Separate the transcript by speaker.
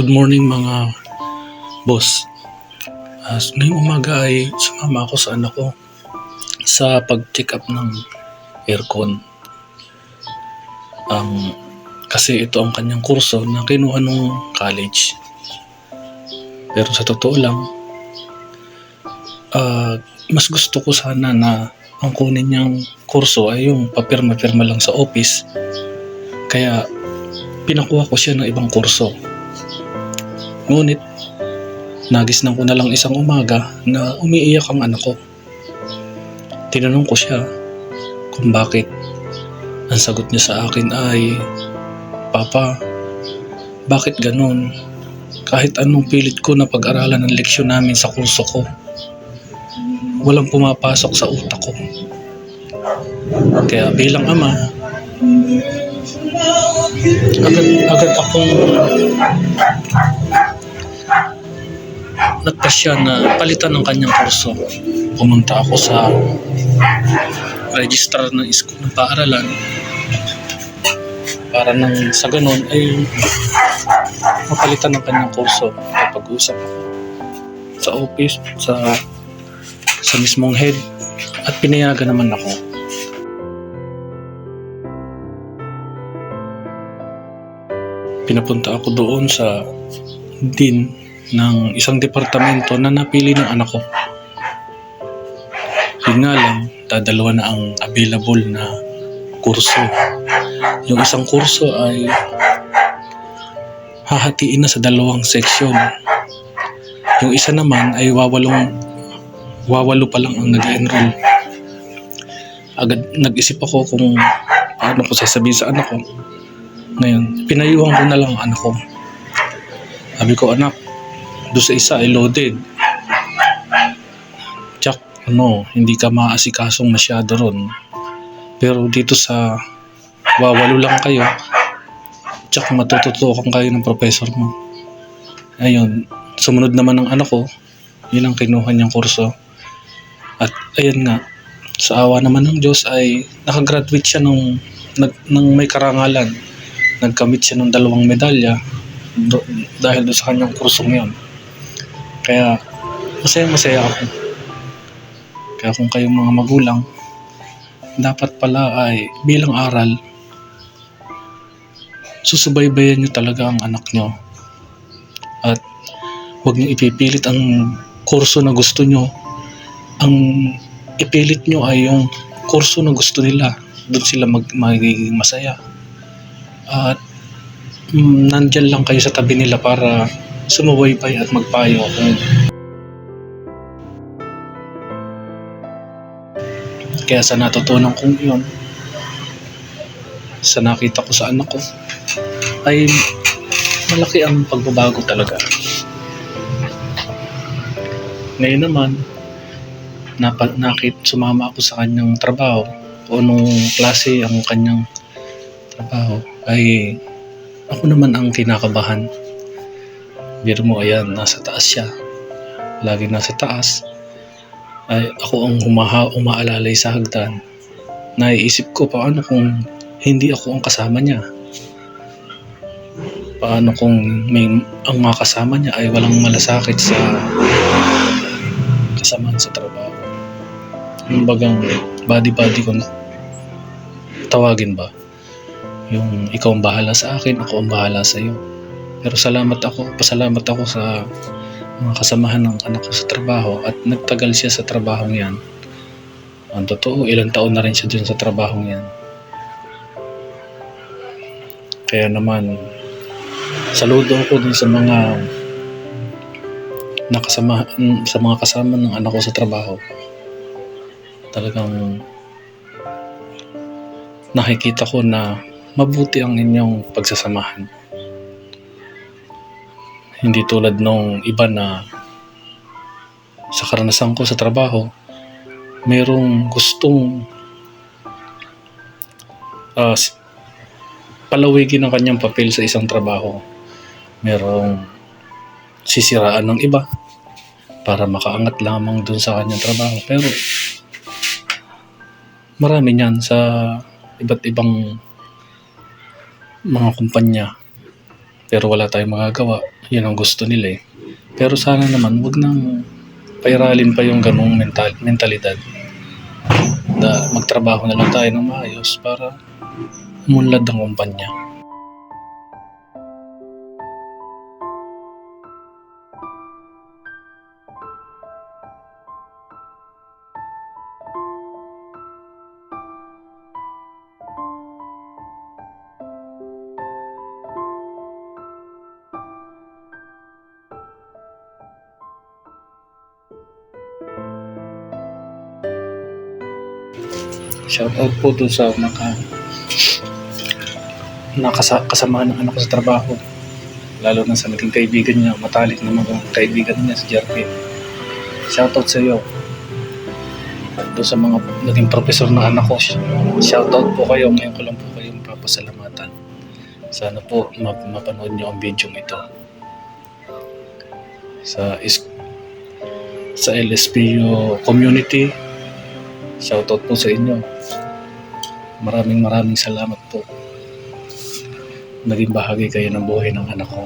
Speaker 1: Good morning mga boss. As ngayong umaga ay sumama ako sa anak ko sa pag-check up ng aircon. Um, kasi ito ang kanyang kurso na kinuha nung college. Pero sa totoo lang, ah, mas gusto ko sana na ang kunin niyang kurso ay yung papirma-pirma lang sa office. Kaya pinakuha ko siya ng ibang kurso. Ngunit, nagisnan ko na lang isang umaga na umiiyak ang anak ko. Tinanong ko siya kung bakit. Ang sagot niya sa akin ay, Papa, bakit ganun? Kahit anong pilit ko na pag-aralan ng leksyon namin sa kurso ko, walang pumapasok sa utak ko. Kaya bilang ama, agad, agad akong nagpasya na palitan ng kanyang kurso. Pumunta ako sa registrar ng school ng paaralan para nang sa ganun ay mapalitan ng kanyang kurso. Kapag-usap ako sa office, sa sa mismong head at pinayagan naman ako. Pinapunta ako doon sa dean ng isang departamento na napili ng anak ko. Yun nga lang, dadalawa na ang available na kurso. Yung isang kurso ay hahatiin na sa dalawang seksyon. Yung isa naman ay wawalong wawalo pa lang ang nag-enroll. Agad nag-isip ako kung paano ko sasabihin sa anak ko. Ngayon, pinayuhan ko na lang ang anak ko. Sabi ko, anak, doon sa isa ay loaded. Tsak, ano, hindi ka maasikasong masyado ron. Pero dito sa wawalo lang kayo, tsak matututukan kayo ng professor mo. Ayun, sumunod naman ng anak ko, yun ang kinuha niyang kurso. At ayun nga, sa awa naman ng Diyos ay nakagraduate siya nung, nag, nung may karangalan. Nagkamit siya ng dalawang medalya do, dahil doon sa kanyang kursong yun. Kaya masaya masaya ako. Kaya kung kayong mga magulang, dapat pala ay bilang aral, susubaybayan nyo talaga ang anak nyo. At huwag nyo ipipilit ang kurso na gusto nyo. Ang ipilit nyo ay yung kurso na gusto nila. Doon sila mag, magiging masaya. At mm, nandyan lang kayo sa tabi nila para sumubaybay at magpayo kung kaya sa natutunan kong yun sa nakita ko sa anak ko ay malaki ang pagbabago talaga. Ngayon naman napa, nakit sumama ako sa kanyang trabaho o nung klase ang kanyang trabaho ay ako naman ang kinakabahan Biro mo, ayan, nasa taas siya. Lagi nasa taas. Ay, ako ang humaha, umaalalay sa hagdan. Naiisip ko, paano kung hindi ako ang kasama niya? Paano kung may, ang mga kasama niya ay walang malasakit sa kasamaan sa trabaho? Yung bagang body-body ko na. Tawagin ba? Yung ikaw ang bahala sa akin, ako ang bahala sa iyo. Pero salamat ako, pasalamat ako sa mga kasamahan ng anak ko sa trabaho at nagtagal siya sa trabahong yan. Ang totoo, ilang taon na rin siya dun sa trabahong yan. Kaya naman, saludo ako dun sa mga nakasama sa mga kasama ng anak ko sa trabaho. Talagang nakikita ko na mabuti ang inyong pagsasamahan. Hindi tulad nung iba na sa karanasan ko sa trabaho, merong gustong uh, palawigin ang kanyang papel sa isang trabaho. Merong sisiraan ng iba para makaangat lamang dun sa kanyang trabaho. Pero marami niyan sa iba't ibang mga kumpanya. Pero wala tayong magagawa. Yun ang gusto nila eh. Pero sana naman, wag nang pairalin pa yung ganong mental, mentalidad. Na magtrabaho na lang tayo ng maayos para umunlad ang kumpanya. Shout out po dun sa mga nakasa, kasama ng anak ko sa trabaho. Lalo na sa naging kaibigan niya, matalik na mga kaibigan niya si Jervin. Shout out sa iyo. Doon sa mga naging profesor ng anak ko, shout out po kayo. Ngayon ko lang po kayong papasalamatan. Sana po map- mapanood niyo ang video ito. Sa is sa LSPU community, Shoutout po sa inyo. Maraming maraming salamat po. Naging bahagi kayo ng buhay ng anak ko.